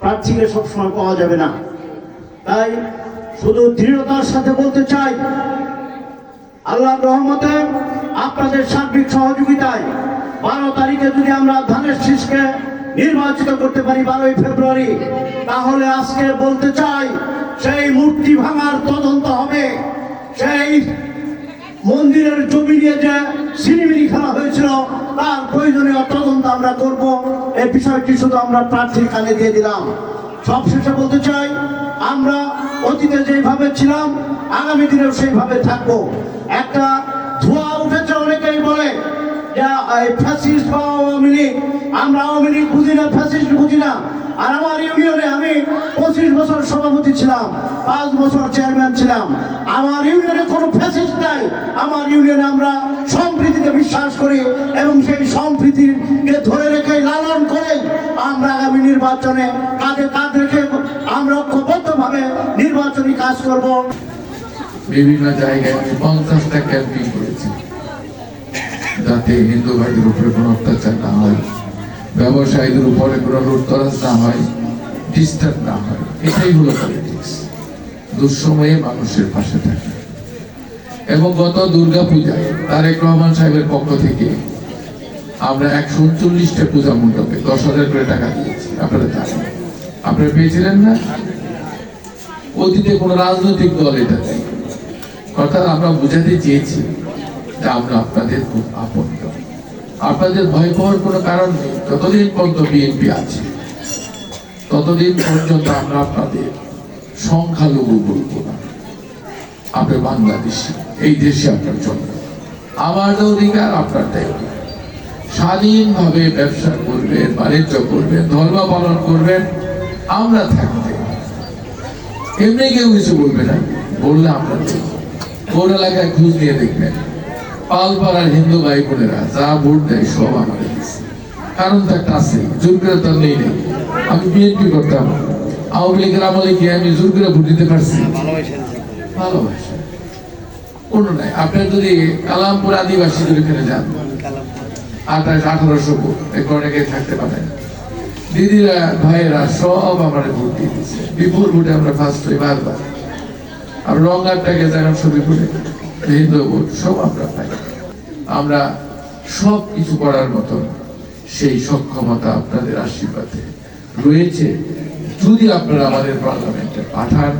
প্রার্থীকে সবসময় পাওয়া যাবে না। তাই শুধু দৃঢ়তার সাথে বলতে চাই আল্লাহ রহমতে আপনাদের সার্বিক সহযোগিতায় বারো তারিখে যদি আমরা ধানের শীষকে নির্বাচিত করতে পারি বারোই ফেব্রুয়ারি, তাহলে আজকে বলতে চাই, সেই মূর্তি ভাঙার তদন্ত হবে। সেই মন্দিরের জমি নিয়ে যে সিনেমিনি খেলা হয়েছিল, তার প্রয়োজনীয় তদন্ত আমরা করব। এই বিষয়টি শুধু আমরা প্রার্থীর কানে দিয়ে দিলাম। সবশেষে বলতে চাই, আমরা অতীতে যেভাবে ছিলাম, আগামী দিনেও সেইভাবে থাকব। একটা ধোঁয়া উঠেছে, অনেকেই বলে আমরা বুঝি না আর আমার ইউনিয়নে আমি পঁচিশ বছর ছিলাম, পাঁচ বছর ছিলাম। আমার ইউনিয়নে কোনো নাই, আমার ইউনিয়নে আমরা সম্প্রীতিতে বিশ্বাস করি এবং সেই সম্প্রীতিকে ধরে রেখে লালন করে আমরা আগামী নির্বাচনে কাঁধে কাঁধ রেখে আমরা ঐক্যবদ্ধভাবে নির্বাচনী কাজ করব। বিভিন্ন জায়গায় পঞ্চাশটা ক্যাম্পিং করেছি। যাতে হিন্দু ভাইদের উপরে কোনো অত্যাচার না হয়, ব্যবসায়ীদের উপরে কোনো লুটতরাজ না হয়, ডিস্টার্ব না হয়। এটাই হলো পলিটিক্স দুঃসময়ে মানুষের পাশে থাকে। এবং গত দুর্গা পূজায় তারেক রহমান সাহেবের পক্ষ থেকে আমরা একশো উনচল্লিশটা পূজা মণ্ডপে দশ হাজার করে টাকা দিয়েছি। আপনারা জানেন। আপনারা পেয়েছিলেন না? অতীতে কোনো রাজনৈতিক দল এটা নেই। অর্থাৎ আমরা বুঝাতে চেয়েছি যে আমরা আপনাদের খুব আপন আপনাদের ভয় পাওয়ার কোনো কারণ নেই। যতদিন পর্যন্ত বিএনপি আছে, ততদিন পর্যন্ত আমরা আপনাদের সংখ্যালঘু বলব না। আপনি বাংলাদেশি, এই দেশে আপনার জন্য আমার অধিকার, আপনার তাই অধিকার। স্বাধীনভাবে ব্যবসা করবেন, বাণিজ্য করবেন, ধর্ম পালন করবেন, আমরা থাকতে। এমনি কেউ কিছু বলবে না, বললে দেখব। কোন এলাকায় খোঁজ নিয়ে দেখবেন। পালপাড়ার হিন্দু ভাই বোনেরা যা ভোট দেয় সব আমাদের কারণ তো একটা আছে, জোর করে তো নেই নেই। আমি বিএনপি করতাম, আওয়ামী লীগের আমলে কি আমি জোর করে ভোট দিতে পারছি? ভালোবাসা। কোনো নাই। আপনার যদি কালামপুর আদিবাসী যদি ফেলে যান, আঠাশ, আঠারোশো অনেকে থাকতে পারে। দিদিরা, ভাইয়েরা সব আমার ভোট দিয়ে বিপুল ভোটে আমরা ফার্স্ট হই বারবার। আর রঙ্গারটাকে যেমন ছবি ভোটে হিন্দু ভোট, সব আমরা পাই। আমরা সব কিছু করার মতন সেই সক্ষমতা আপনাদের আশীর্বাদে রয়েছে। যদি আপনারা আমাদের পার্লামেন্টে পাঠান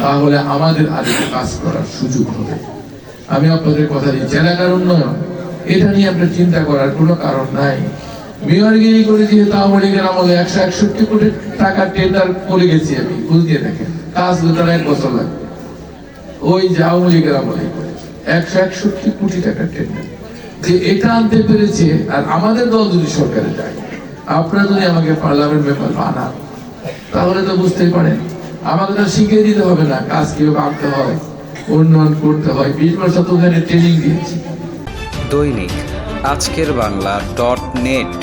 তাহলে আমাদের আরেকটু কাজ করার সুযোগ হবে। আমি আপনাদের কথা দিচ্ছি এলাকার উন্নয়ন, এটা নিয়ে আপনার চিন্তা করার কোনো কারণ নাই। মেয়রগিরি করে একশো একষট্টি কোটি টাকা টেন্ডার করে গেছি আমি দেখেন, কাজ এক বছর ওই যে আওয়ামী একশো একষট্টি কোটি টাকা টেন্ডার যে এটা আনতে পেরেছে, আর আমাদের দল যদি সরকারে যায়, আপনারা যদি আমাকে পার্লামেন্ট মেম্বার বানান, তাহলে তো বুঝতেই পারেন আমাকে তো শিখিয়ে দিতে হবে না কাজ কীভাবে হয়, উন্নয়ন করতে হয়। বিশ বছর তো ট্রেনিং দিয়েছি। দৈনিক আজকের বাংলা ডট নেট